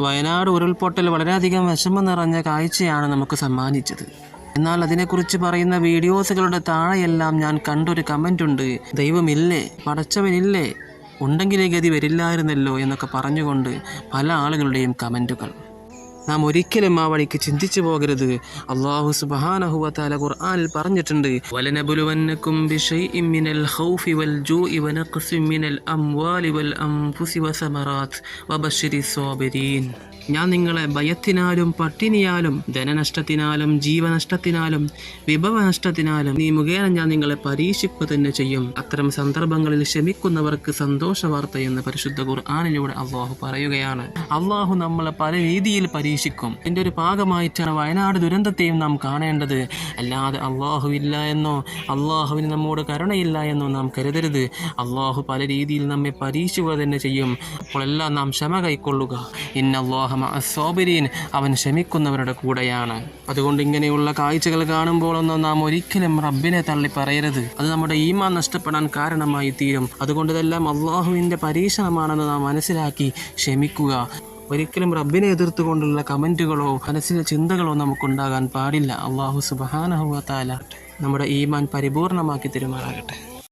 വയനാട് ഉരുൾപൊട്ടൽ വളരെയധികം വിഷമം നിറഞ്ഞ കാഴ്ചയാണ് നമുക്ക് സമ്മാനിച്ചത്. എന്നാൽ അതിനെക്കുറിച്ച് പറയുന്ന വീഡിയോസുകളുടെ താഴെയെല്ലാം ഞാൻ കണ്ടൊരു കമന്റ് ഉണ്ട്. ദൈവമില്ലേ? പടച്ചവനില്ലേ? ഉണ്ടെങ്കിലേ ഗതി വരില്ലായിരുന്നല്ലോ എന്നൊക്കെ പറഞ്ഞുകൊണ്ട് പല ആളുകളുടെയും കമന്റുകൾ നാം ഒരിക്കലും ആ വഴിക്ക് ചിന്തിച്ചു പോകരുത്. അള്ളാഹു സുബ്ഹാനഹു ഖുർആാനിൽ പറഞ്ഞിട്ടുണ്ട് വൽ അംവാലി വൽ വസമറാത്ത് ഞാൻ നിങ്ങളെ ഭയത്തിനാലും പട്ടിണിയാലും ധനനഷ്ടത്തിനാലും ജീവനഷ്ടത്തിനാലും വിഭവനഷ്ടത്തിനാലും നീ മുഖേന ഞാൻ നിങ്ങളെ പരീക്ഷിക്കുക തന്നെ ചെയ്യും. അത്തരം സന്ദർഭങ്ങളിൽ ക്ഷമിക്കുന്നവർക്ക് സന്തോഷ വാർത്തയെന്ന് പരിശുദ്ധ ഖുർആാനിലൂടെ അള്ളാഹു പറയുകയാണ്. അള്ളാഹു നമ്മളെ പല രീതിയിൽ പരീക്ഷിക്കും എന്റെ ഒരു ഭാഗമായിട്ടാണ് വയനാട് ദുരന്തത്തെയും നാം കാണേണ്ടത്. അല്ലാതെ അള്ളാഹു ഇല്ല എന്നോ അള്ളാഹുവിന് നമ്മോട് കരുണയില്ല എന്നോ നാം കരുതരുത്. അള്ളാഹു പല രീതിയിൽ നമ്മെ പരീക്ഷിക്കുക തന്നെ ചെയ്യും. അപ്പോഴെല്ലാം നാം ക്ഷമ കൈക്കൊള്ളുക. ഇന്ന അള്ളാഹമ അസോബരീൻ അവൻ ക്ഷമിക്കുന്നവരുടെ കൂടെയാണ്. അതുകൊണ്ട് ഇങ്ങനെയുള്ള കാഴ്ചകൾ കാണുമ്പോഴൊന്നും നാം ഒരിക്കലും റബ്ബിനെ തള്ളി പറയരുത്. അത് നമ്മുടെ ഈമാൻ നഷ്ടപ്പെടാൻ കാരണമായി തീരും. അതുകൊണ്ട് ഇതെല്ലാം അള്ളാഹുവിന്റെ പരീക്ഷണമാണെന്ന് നാം മനസ്സിലാക്കി ക്ഷമിക്കുക. ഒരിക്കലും റബ്ബിനെ എതിർത്തുകൊണ്ടുള്ള കമന്റുകളോ മനസ്സിലെ ചിന്തകളോ നമുക്കുണ്ടാകാൻ പാടില്ല. അള്ളാഹു സുബാനഹുവ താല നമ്മുടെ ഈമാൻ പരിപൂർണമാക്കി തരുമാറാകട്ടെ.